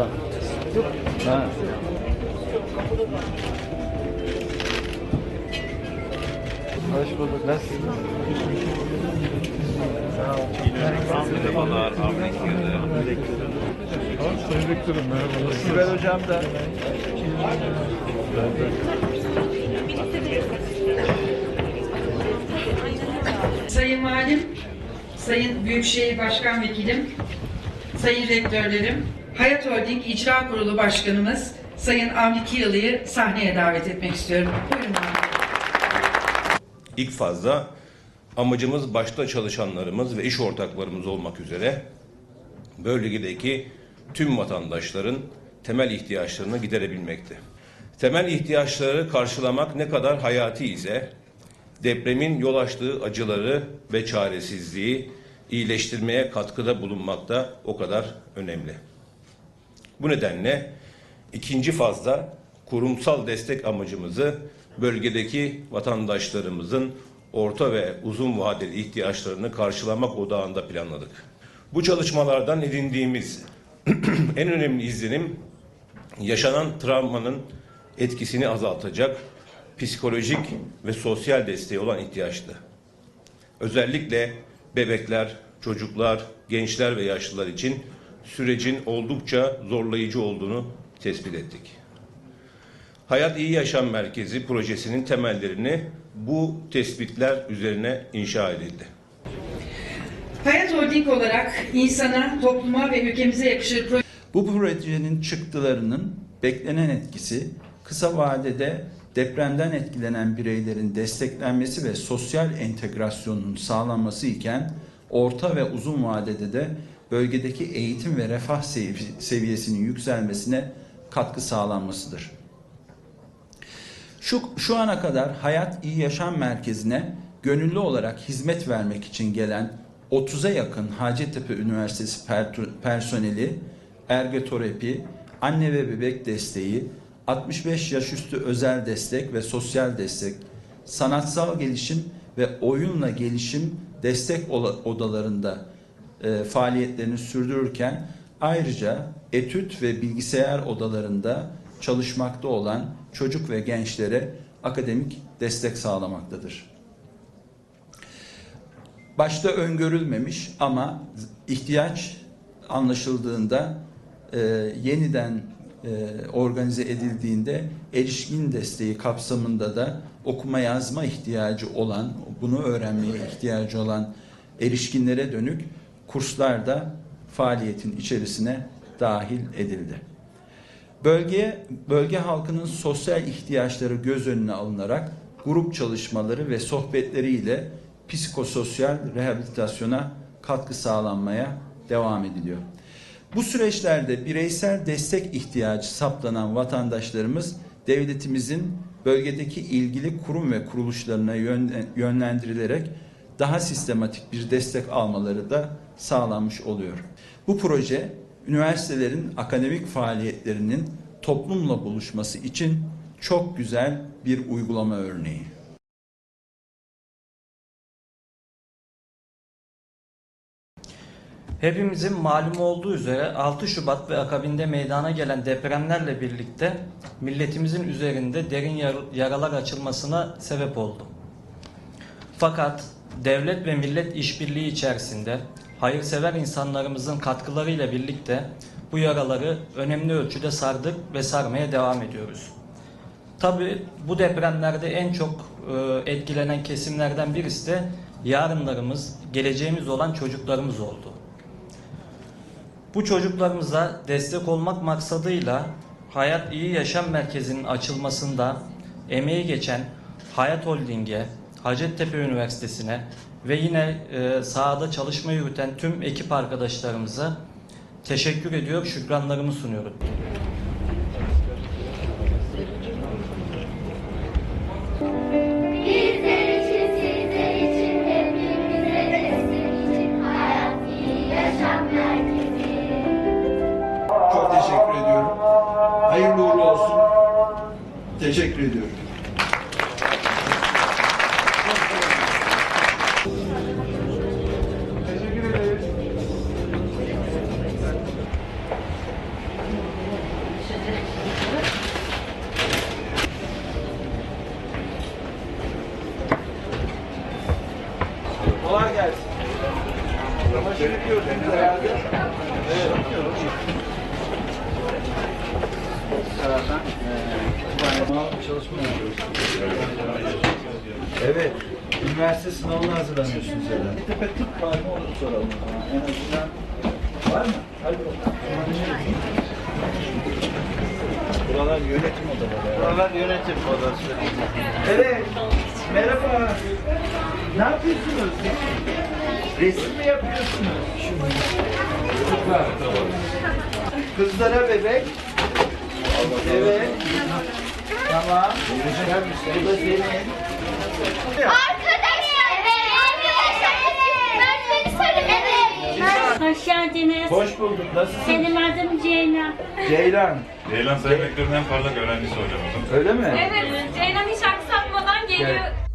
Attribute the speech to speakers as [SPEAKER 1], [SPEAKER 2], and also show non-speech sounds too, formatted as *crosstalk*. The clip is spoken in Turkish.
[SPEAKER 1] Oradan. Ha. Hoş bulduk. Nasılsınız?
[SPEAKER 2] Merhabalar,
[SPEAKER 1] Sayın Rektörüm merhaba.
[SPEAKER 2] Sibel Hocam da.
[SPEAKER 3] Sayın Valim, Sayın Büyükşehir Başkan Vekilim, Sayın Rektörlerim, Hayat Holding İcra Kurulu Başkanımız Sayın Avni Kiyalı'yı sahneye davet etmek istiyorum. Buyurun.
[SPEAKER 4] İlk fazla amacımız başta çalışanlarımız ve iş ortaklarımız olmak üzere bölgedeki tüm vatandaşların temel ihtiyaçlarını giderebilmekti. Temel ihtiyaçları karşılamak ne kadar hayati ise depremin yol açtığı acıları ve çaresizliği iyileştirmeye katkıda bulunmak da o kadar önemli. Bu nedenle ikinci fazda kurumsal destek amacımızı bölgedeki vatandaşlarımızın orta ve uzun vadeli ihtiyaçlarını karşılamak odağında planladık. Bu çalışmalardan edindiğimiz *clears throat* en önemli izlenim yaşanan travmanın etkisini azaltacak psikolojik ve sosyal desteği olan ihtiyaçtı. Özellikle bebekler, çocuklar, gençler ve yaşlılar için sürecin oldukça zorlayıcı olduğunu tespit ettik. Hayat İyi Yaşam Merkezi projesinin temellerini bu tespitler üzerine inşa edildi.
[SPEAKER 3] Hayat Holding olarak insana, topluma ve ülkemize yakışır proje
[SPEAKER 5] Bu projenin çıktılarının beklenen etkisi kısa vadede depremden etkilenen bireylerin desteklenmesi ve sosyal entegrasyonun sağlanması iken orta ve uzun vadede de bölgedeki eğitim ve refah sevi- seviyesinin yükselmesine katkı sağlanmasıdır. Şu, şu ana kadar Hayat İyi Yaşam Merkezi'ne gönüllü olarak hizmet vermek için gelen 30'a yakın Hacettepe Üniversitesi per- personeli, ergoterapi, anne ve bebek desteği, 65 yaş üstü özel destek ve sosyal destek, sanatsal gelişim ve oyunla gelişim destek odalarında e, faaliyetlerini sürdürürken ayrıca etüt ve bilgisayar odalarında çalışmakta olan çocuk ve gençlere akademik destek sağlamaktadır. Başta öngörülmemiş ama ihtiyaç anlaşıldığında e, yeniden e, organize edildiğinde erişkin desteği kapsamında da okuma yazma ihtiyacı olan, bunu öğrenmeye ihtiyacı olan erişkinlere dönük kurslar da faaliyetin içerisine dahil edildi. Bölgeye, bölge halkının sosyal ihtiyaçları göz önüne alınarak grup çalışmaları ve sohbetleriyle psikososyal rehabilitasyona katkı sağlanmaya devam ediliyor. Bu süreçlerde bireysel destek ihtiyacı saptanan vatandaşlarımız devletimizin bölgedeki ilgili kurum ve kuruluşlarına yönlen- yönlendirilerek daha sistematik bir destek almaları da sağlanmış oluyor. Bu proje üniversitelerin akademik faaliyetlerinin toplumla buluşması için çok güzel bir uygulama örneği.
[SPEAKER 6] Hepimizin malum olduğu üzere 6 Şubat ve akabinde meydana gelen depremlerle birlikte milletimizin üzerinde derin yar- yaralar açılmasına sebep oldu. Fakat devlet ve millet işbirliği içerisinde hayırsever insanlarımızın katkılarıyla birlikte bu yaraları önemli ölçüde sardık ve sarmaya devam ediyoruz. Tabi bu depremlerde en çok e, etkilenen kesimlerden birisi de yarınlarımız, geleceğimiz olan çocuklarımız oldu. Bu çocuklarımıza destek olmak maksadıyla Hayat İyi Yaşam Merkezi'nin açılmasında emeği geçen Hayat Holding'e, Hacettepe Üniversitesi'ne ve yine e, sahada çalışma yürüten tüm ekip arkadaşlarımıza teşekkür ediyor, şükranlarımı sunuyorum.
[SPEAKER 7] Bizler için, sizler için, hepimize destek için hayat iyi yaşam merkezi.
[SPEAKER 5] Çok teşekkür ediyorum. Hayırlı uğurlu olsun. Teşekkür ediyorum. Çalışma yapıyoruz. Evet. Üniversite sınavına hazırlanıyorsunuz herhalde. Bir tepe tıp var mı onu soralım. En azından var mı? Hadi bakalım. Buralar yönetim odaları. Buralar yönetim odası. Evet. Merhaba. Ne yapıyorsunuz? Resim mi yapıyorsunuz? Süper. Kızlara bebek. Evet. Tamam. Bu da senin.
[SPEAKER 7] Arkadaşlar, söylemedim.
[SPEAKER 8] Hoş geldiniz.
[SPEAKER 5] Hoş bulduk. Nasılsın?
[SPEAKER 8] Benim adım Ceylan.
[SPEAKER 5] Ceylan.
[SPEAKER 9] Ceylan Sayın Rektör'ün en parlak öğrencisi hocamızın.
[SPEAKER 5] Öyle mi?
[SPEAKER 10] Evet, Ceylan hiç aksatmadan geliyor.
[SPEAKER 5] Gel.